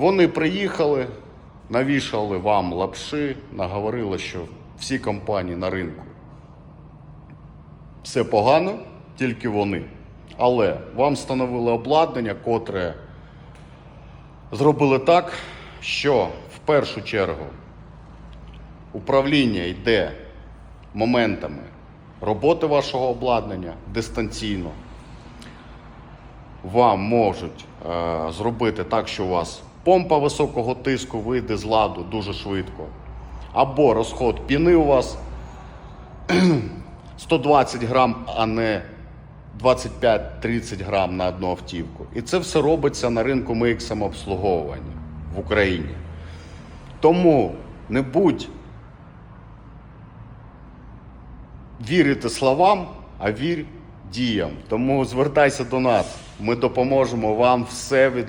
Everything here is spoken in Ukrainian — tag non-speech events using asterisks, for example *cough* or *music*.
Вони приїхали, навішали вам лапши, наговорили, що всі компанії на ринку все погано, тільки вони. Але вам встановили обладнання, котре зробили так, що в першу чергу управління йде моментами роботи вашого обладнання дистанційно. Вам можуть е, зробити так, що у вас помпа високого тиску вийде з ладу дуже швидко. Або розход піни у вас *clears throat* 120 грам, а не 25-30 грам на одну автівку. І це все робиться на ринку МИК самообслуговування в Україні. Тому не будь вірити словам, а вір діям. Тому звертайся до нас. Ми допоможемо вам все від